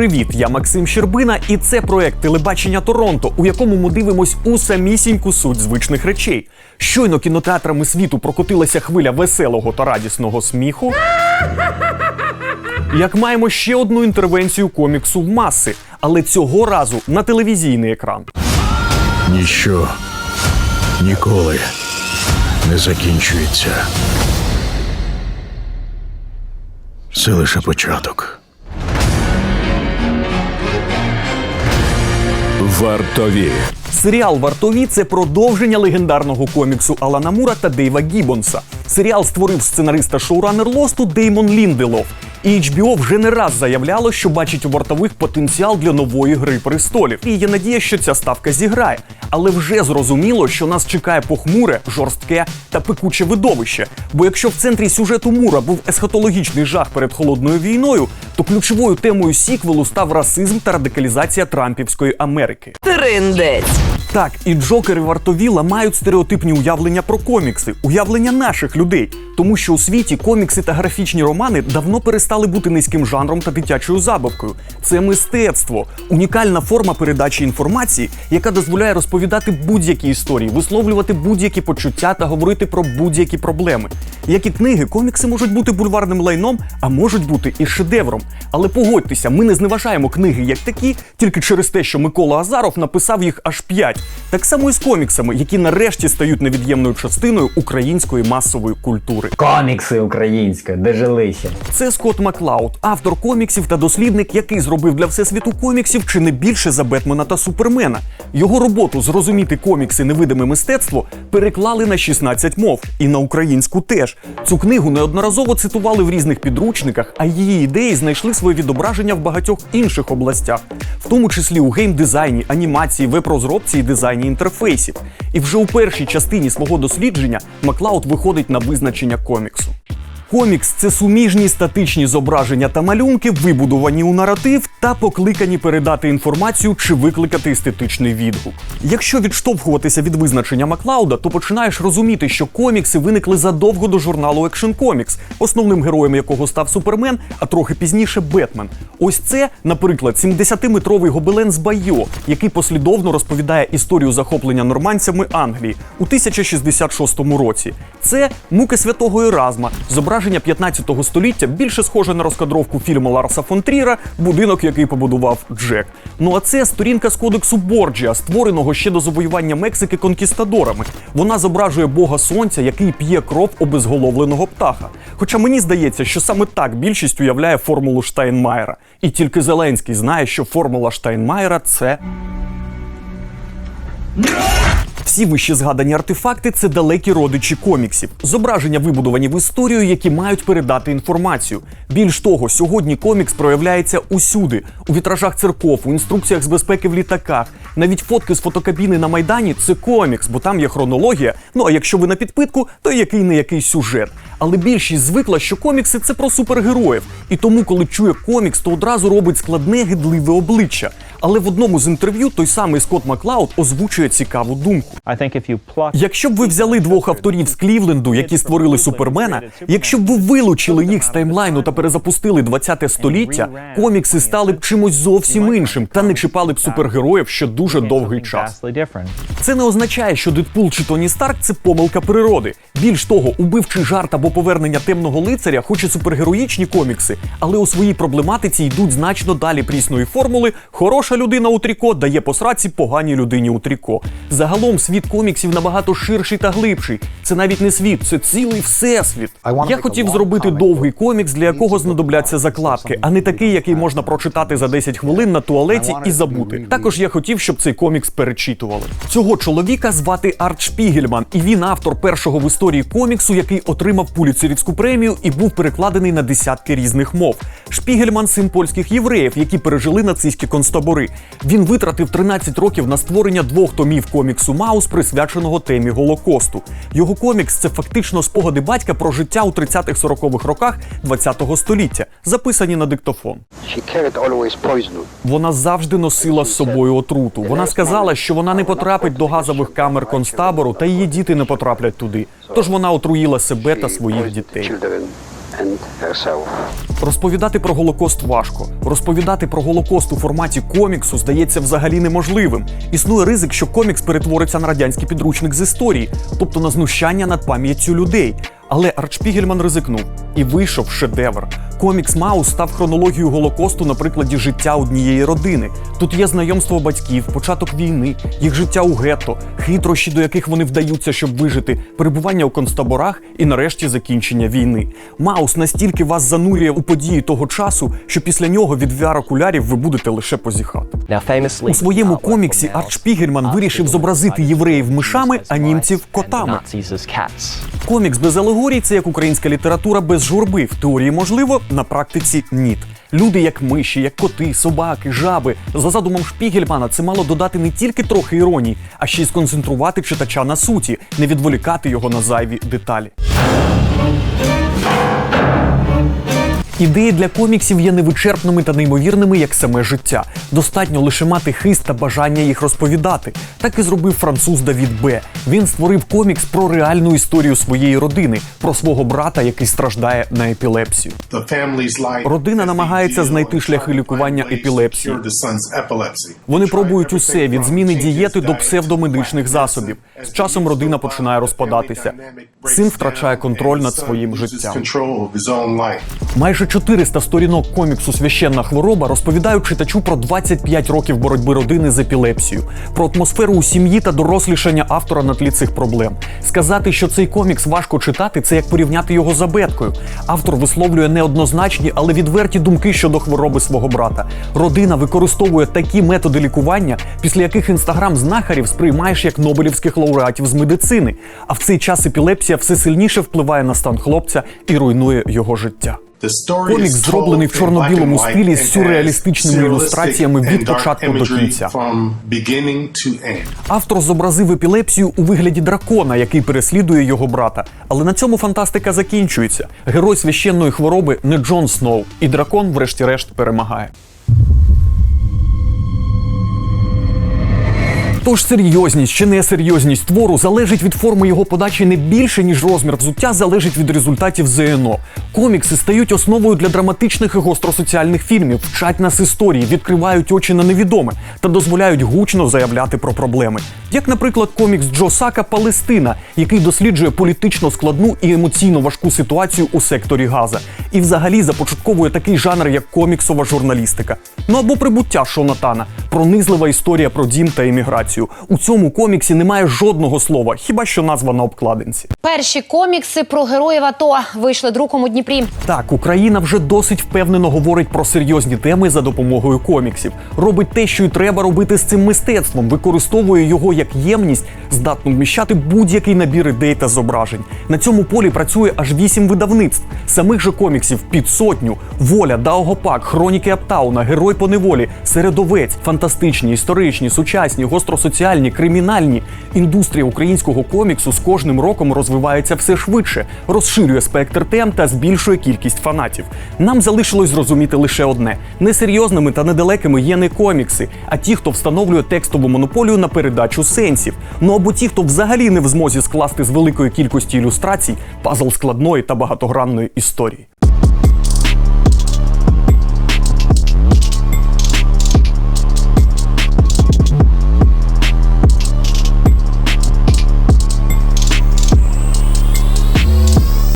Привіт, я Максим Щербина, і це проект телебачення Торонто, у якому ми дивимось у самісіньку суть звичних речей. Щойно кінотеатрами світу прокотилася хвиля веселого та радісного сміху. Як маємо ще одну інтервенцію коміксу в маси, але цього разу на телевізійний екран. Ніщо ніколи не закінчується. Це лише початок. Вартові. Серіал Вартові це продовження легендарного коміксу Алана Мура та Дейва Гіббонса. Серіал створив сценариста шоуранер Лосту Деймон Лінделов. І HBO вже не раз заявляло, що бачить у вартових потенціал для нової гри престолів. І є надія, що ця ставка зіграє. Але вже зрозуміло, що нас чекає похмуре, жорстке та пекуче видовище. Бо якщо в центрі сюжету Мура був есхатологічний жах перед холодною війною, то ключовою темою сіквелу став расизм та радикалізація Трампівської Америки. Триндець. Так, і Джокер і вартові ламають стереотипні уявлення про комікси, уявлення наших людей. Тому що у світі комікси та графічні романи давно перестали бути низьким жанром та дитячою забавкою. Це мистецтво, унікальна форма передачі інформації, яка дозволяє розповідати будь-які історії, висловлювати будь-які почуття та говорити про будь-які проблеми. Як і книги, комікси можуть бути бульварним лайном, а можуть бути і шедевром. Але погодьтеся, ми не зневажаємо книги як такі, тільки через те, що Микола Азаров написав їх аж п'ять. Так само і з коміксами, які нарешті стають невід'ємною частиною української масової культури. Комікси українська, дожилися. Це Скотт Маклауд, автор коміксів та дослідник, який зробив для всесвіту коміксів чи не більше за Бетмена та Супермена. Його роботу зрозуміти комікси невидиме мистецтво переклали на 16 мов і на українську теж. Цю книгу неодноразово цитували в різних підручниках, а її ідеї знайшли своє відображення в багатьох інших областях, в тому числі у геймдизайні, анімації, веб-розробці і дизайні інтерфейсів. І вже у першій частині свого дослідження Маклауд виходить на визначення коміксу. Комікс це суміжні статичні зображення та малюнки, вибудовані у наратив та покликані передати інформацію чи викликати естетичний відгук. Якщо відштовхуватися від визначення Маклауда, то починаєш розуміти, що комікси виникли задовго до журналу Action Comics, основним героєм якого став Супермен, а трохи пізніше Бетмен. Ось це, наприклад, 70-метровий гобелен з Байо, який послідовно розповідає історію захоплення нормандцями Англії у 1066 році. Це муки святого Еразма, зображення 15 століття, більше схоже на розкадровку фільму Ларса фон Тріра, будинок, який побудував Джек. Ну а це сторінка з кодексу Борджіа, створеного ще до завоювання Мексики конкістадорами. Вона зображує бога сонця, який п'є кров обезголовленого птаха. Хоча мені здається, що саме так більшість уявляє формулу Штайнмаєра. І тільки Зеленський знає, що формула Штайнмаєра це. Всі вище згадані артефакти це далекі родичі коміксів, зображення вибудовані в історію, які мають передати інформацію. Більш того, сьогодні комікс проявляється усюди: у вітражах церков, у інструкціях з безпеки в літаках. Навіть фотки з фотокабіни на майдані це комікс, бо там є хронологія. Ну а якщо ви на підпитку, то який не який сюжет. Але більшість звикла, що комікси це про супергероїв. І тому, коли чує комікс, то одразу робить складне гидливе обличчя. Але в одному з інтерв'ю той самий Скотт Маклауд озвучує цікаву думку. Якщо б ви взяли двох авторів з Клівленду, які створили Супермена, якщо б ви вилучили їх з таймлайну та перезапустили 20-те століття, комікси стали б чимось зовсім іншим та не чіпали б супергероїв ще дуже довгий час. Це не означає, що Дедпул чи Тоні Старк це помилка природи. Більш того, убивчий жарт або повернення темного лицаря, хоч і супергероїчні комікси, але у своїй проблематиці йдуть значно далі прісної формули. Хороша людина у тріко дає посраці поганій людині у тріко. Загалом світ коміксів набагато ширший та глибший. Це навіть не світ, це цілий всесвіт. Я хотів зробити довгий комікс, для якого знадобляться закладки, а не такий, який можна прочитати за 10 хвилин на туалеті і забути. Також я хотів, щоб цей комікс перечитували. Цього чоловіка звати Арт Шпігельман, і він автор першого в історії коміксу, який отримав пуліцерівську премію і був перекладений на десятки різних мов. Шпігельман син польських євреїв, які пережили нацистські концтабори. Він витратив 13 років на створення двох томів коміксу Маус, присвяченого темі Голокосту. Його комікс це фактично спогади батька про життя у 30-40-х роках ХХ століття, записані на диктофон. Вона завжди носила з собою отруту. Вона сказала, що вона не потрапить до газових камер концтабору, та її діти не потраплять туди. Тож вона отруїла себе та своїх дітей. Розповідати про Голокост важко. Розповідати про Голокост у форматі коміксу здається взагалі неможливим. Існує ризик, що комікс перетвориться на радянський підручник з історії, тобто на знущання над пам'яттю людей. Але Арчпігельман ризикнув і вийшов шедевр. Комікс Маус став хронологією Голокосту на прикладі життя однієї родини. Тут є знайомство батьків, початок війни, їх життя у гетто, хитрощі, до яких вони вдаються, щоб вижити, перебування у концтаборах і нарешті закінчення війни. Маус настільки вас занурює у події того часу, що після нього від VR-окулярів ви будете лише позіхати. У своєму коміксі Арч Пігельман вирішив зобразити євреїв мишами, а німців котами. Комікс без алегорій це як українська література без журби. В теорії можливо, на практиці ні. Люди як миші, як коти, собаки, жаби. За задумом Шпігельмана це мало додати не тільки трохи іронії, а ще й сконцентрувати читача на суті, не відволікати його на зайві деталі. Ідеї для коміксів є невичерпними та неймовірними, як саме життя. Достатньо лише мати хист та бажання їх розповідати. Так і зробив француз Давід Б. Він створив комікс про реальну історію своєї родини, про свого брата, який страждає на епілепсію. Родина намагається знайти шляхи лікування епілепсії. Вони пробують усе від зміни дієти до псевдомедичних засобів. З часом родина починає розпадатися. Син втрачає контроль над своїм життям. Майже 400 сторінок коміксу Священна хвороба розповідають читачу про 25 років боротьби родини з епілепсією, про атмосферу у сім'ї та дорослішання автора на тлі цих проблем. Сказати, що цей комікс важко читати, це як порівняти його з абеткою. Автор висловлює неоднозначні, але відверті думки щодо хвороби свого брата. Родина використовує такі методи лікування, після яких інстаграм знахарів сприймаєш як нобелівських лауреатів з медицини. А в цей час епілепсія все сильніше впливає на стан хлопця і руйнує його життя. Комікс зроблений в чорно-білому стилі з сюрреалістичними ілюстраціями від початку до кінця. Автор зобразив епілепсію у вигляді дракона, який переслідує його брата. Але на цьому фантастика закінчується. Герой священної хвороби не Джон Сноу, і дракон, врешті-решт, перемагає. Тож серйозність чи несерйозність твору залежить від форми його подачі не більше, ніж розмір взуття залежить від результатів ЗНО. Комікси стають основою для драматичних і гостросоціальних фільмів, вчать нас історії, відкривають очі на невідоме та дозволяють гучно заявляти про проблеми. Як, наприклад, комікс Джо Сака Палестина, який досліджує політично складну і емоційно важку ситуацію у секторі Газа, і взагалі започатковує такий жанр, як коміксова журналістика. Ну або прибуття Шонатана, пронизлива історія про дім та еміграцію. У цьому коміксі немає жодного слова, хіба що назва на обкладинці. Перші комікси про героїв АТО вийшли друком у Дніпрі. Так, Україна вже досить впевнено говорить про серйозні теми за допомогою коміксів. Робить те, що й треба робити з цим мистецтвом, використовує його як ємність, здатну вміщати будь-який набір ідей та зображень. На цьому полі працює аж вісім видавництв. Самих же коміксів під сотню: воля, Даугопак, Хроніки Аптауна, Герой по неволі, Середовець, фантастичні, історичні, сучасні, гостросоціальні, кримінальні. Індустрія українського коміксу з кожним роком розвивається все швидше, розширює спектр тем та збільшує кількість фанатів. Нам залишилось зрозуміти лише одне: несерйозними та недалекими є не комікси, а ті, хто встановлює текстову монополію на передачу сенсів. Ну або ті, хто взагалі не в змозі скласти з великої кількості ілюстрацій пазл складної та багатогранної історії.